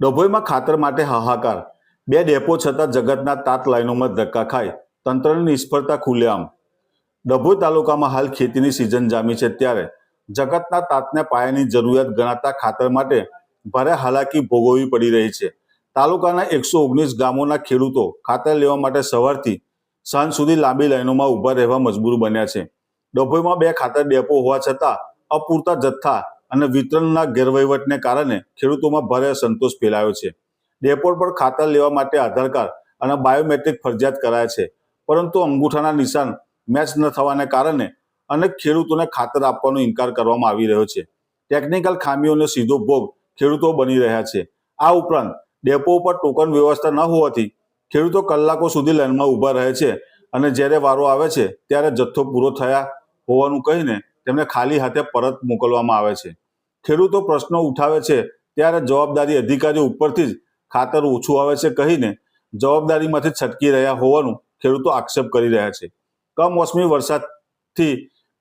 ડભોઈમાં ખાતર માટે હાહાકાર. બે ડેપો છતાં જગતના તાત લાઈનોમાં ધક્કા ખાય. તંત્રની નિષ્ફળતા ખુલ્લેઆમ ડભોઈ તાલુકામાં હાલ ખેતીની સિઝન જામી છે ત્યારે. જગતના તાતને પાયાની જરૂરિયાત ગણાતા ખાતર માટે ભારે હાલાકી ભોગવવી પડી રહી છે. તાલુકાના એકસો ઓગણીસ ગામોના ખેડૂતો ખાતર લેવા માટે સવારથી સાંજ સુધી લાંબી લાઈનોમાં ઊભા રહેવા મજબૂર બન્યા છે. ડભોઈમાં બે ખાતર ડેપો હોવા છતાં અપૂરતા જથ્થા અને વિતરણના ગેરવહીવટને કારણે ખેડૂતોમાં ભારે અસંતોષ ફેલાયો છે. ડેપો પર ખાતર લેવા માટે આધાર કાર્ડ અને બાયોમેટ્રિક ફરજિયાત કરાયા છે. પરંતુ અંગૂઠાના નિશાન મેચ ન થવાને કારણે અનેક ખેડૂતોને ખાતર આપવાનો ઇનકાર કરવામાં આવી રહ્યો છે. ટેકનિકલ ખામીઓનો સીધો ભોગ ખેડૂતો બની રહ્યા છે. આ ઉપરાંત ડેપો ઉપર ટોકન વ્યવસ્થા ન હોવાથી ખેડૂતો કલાકો સુધી લાઇનમાં ઊભા રહે છે અને જ્યારે વારો આવે છે ત્યારે જથ્થો પૂરો થયા હોવાનું કહીને તેમને ખાલી હાથે પરત મોકલવામાં આવે છે. ખેડૂતો પ્રશ્નો ઉઠાવે છે ત્યારે જવાબદારી અધિકારીઓ ઉપરથી જ ખાતર ઓછું આવે છે કહીને જવાબદારીમાંથી છટકી રહ્યા હોવાનું ખેડૂતો આક્ષેપ કરી રહ્યા છે. કમોસમી વરસાદથી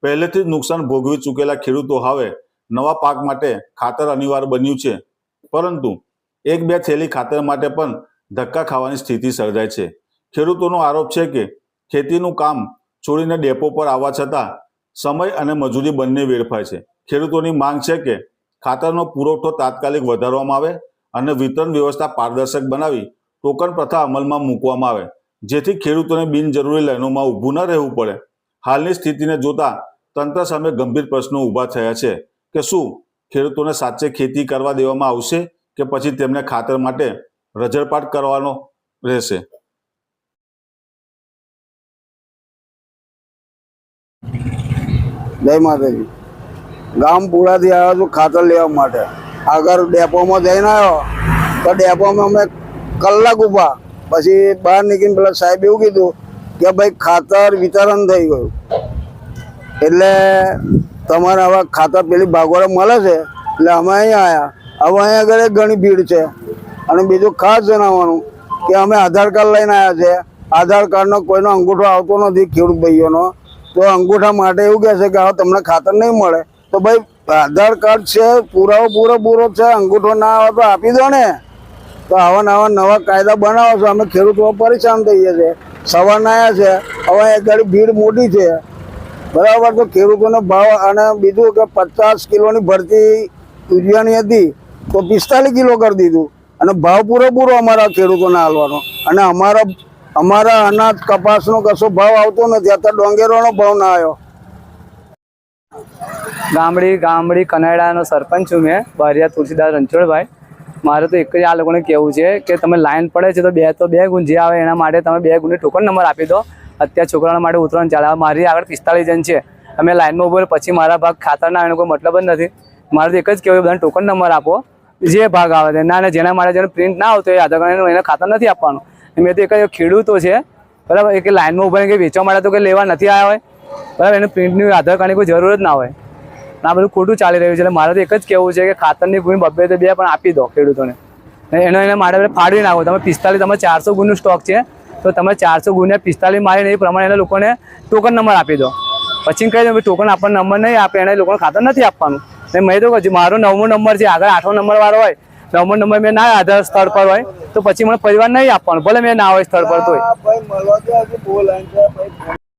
પહેલેથી જ નુકસાન ભોગવી ચૂકેલા ખેડૂતો હવે નવા પાક માટે ખાતર અનિવાર્ય બન્યું છે. પરંતુ એક બે થેલી ખાતર માટે પણ ધક્કા ખાવાની સ્થિતિ સર્જાય છે. ખેડૂતોનો આરોપ છે કે ખેતીનું કામ છોડીને ડેપો પર આવવા છતાં સમય અને મજૂરી બંને વેડફાય છે. ખેડૂતોની માંગ છે કે ખાતરનો પુરવઠો તાત્કાલિક વધારવામાં આવે અને વિતરણ વ્યવસ્થા પારદર્શક બનાવી ટોકન પ્રથા અમલમાં મૂકવામાં આવે, જેથી ખેડૂતોને બિનજરૂરી લાઈનોમાં ઊભું ન રહેવું પડે. હાલની સ્થિતિને જોતા તંત્ર સામે ગંભીર પ્રશ્નો ઊભા થયા છે કે શું ખેડૂતોને સાચે ખેતી કરવા દેવામાં આવશે કે પછી તેમને ખાતર માટે રજળપાટ કરવાનો રહેશે? જય માતાજી. ગામ પૂરાથી આવ્યો છું ખાતર લેવા માટે. આગળ ડેપોમાં જઈને આવ્યો. તો ડેપોમાં અમે કલાક ઊભા. પછી બહાર નીકળીને પેલા સાહેબ એવું કીધું કે ભાઈ ખાતર વિતરણ થઈ ગયું. એટલે તમારે હવે ખાતર પેલી ભાગોળા મળે છે? એટલે અમે અહીંયા આવ્યા. હવે અહીંયા આગળ ઘણી ભીડ છે. અને બીજું ખાસ જણાવવાનું કે અમે આધાર કાર્ડ લઈને આવ્યા છે. આધાર કાર્ડનો કોઈનો અંગૂઠો આવતો નથી ખેડૂત ભાઈઓનો. તો અંગૂઠા માટે એવું કહે છે કે હવે તમને ખાતર નહીં મળે. તો ભાઈ, આધાર કાર્ડ છે, પુરાવો પૂરો પૂરો છે, અંગૂઠો ના આવે તો આપી દો ને. તો આવા નવા નવા કાયદા બનાવો છો, અમે ખેડૂતો પરેશાન થઈએ છીએ. સવારના આવ્યા છે, હવે એક ગાડી ભીડ મોટી છે. બરાબર, તો ખેડૂતોને ભાવ અને બીજું કે પચાસ કિલોની ભરતી યુરિયાની હતી, તો પિસ્તાલીસ કિલો કરી દીધું. અને ભાવ પૂરેપૂરો અમારા ખેડૂતોને હાલવાનો. અને અમારા અમારા અનાજ કપાસનો કશો ભાવ આવતો નથી. અત્યારે ડોંગેરોનો ભાવ ના આવ્યો. ગામડી ગામડી, કનાડાનો સરપંચ છું મેં, બારિયા તુલસીદાસ રણછોડભાઈ. મારે તો એક જ આ લોકોને કહેવું છે કે તમે લાઈન પડે છે તો બે તો બે ગુણ જે આવે એના માટે તમે બે ગુણની ટોકન નંબર આપી દો. અત્યારે છોકરાના માટે ઉતરણ ચાલે. મારી આગળ પિસ્તાળીસ જણ છે. અમે લાઈનમાં ઊભો પછી મારા ભાગ ખાતરના એનો કોઈ મતલબ જ નથી. મારે તો એક જ કહેવું બધાને ટોકન નંબર આપો. જે ભાગ આવે છે, ના જેના માટે જેને પ્રિન્ટ ના આવતો હોય આધાર કાર્ડ એને ખાતર નથી આપવાનું. મેં તો એક ખેડૂતો છે. બરાબર? એક લાઇનમાં ઊભા કે વેચવા માટે તો કે લેવા નથી આવ્યા હોય. બરાબર? એને પ્રિન્ટની આધાર કાર્ડની કોઈ જરૂર જ ના હોય. આ બધું ખોટું ચાલી રહ્યું છે. એટલે મારે તો એક જ કહેવું છે કે ખાતરની ગુણ બબ્બે તો બે પણ આપી દો ખેડૂતોને. એનો એને માટે ફાડી નાખો. તમે પિસ્તાલીસ તમે ચારસો ગુણનું સ્ટોક છે. તો તમે ચારસો ગુણને પિસ્તાલીસ મારીને એ પ્રમાણે એને લોકોને ટોકન નંબર આપી દો. પછી કહી દો ટોકન આપણને નંબર નહીં આપે. એને લોકોને ખાતર નથી આપવાનું. ને મેં તો કહ્યું, મારો નવમો નંબર છે. આગળ આઠમો નંબર વાળો હોય નવમો નંબર મેં ના આધાર સ્થળ પર હોય તો પછી મને પરિવાર નહીં આપવાનું. ભલે મેં ના હોય સ્થળ પર તોય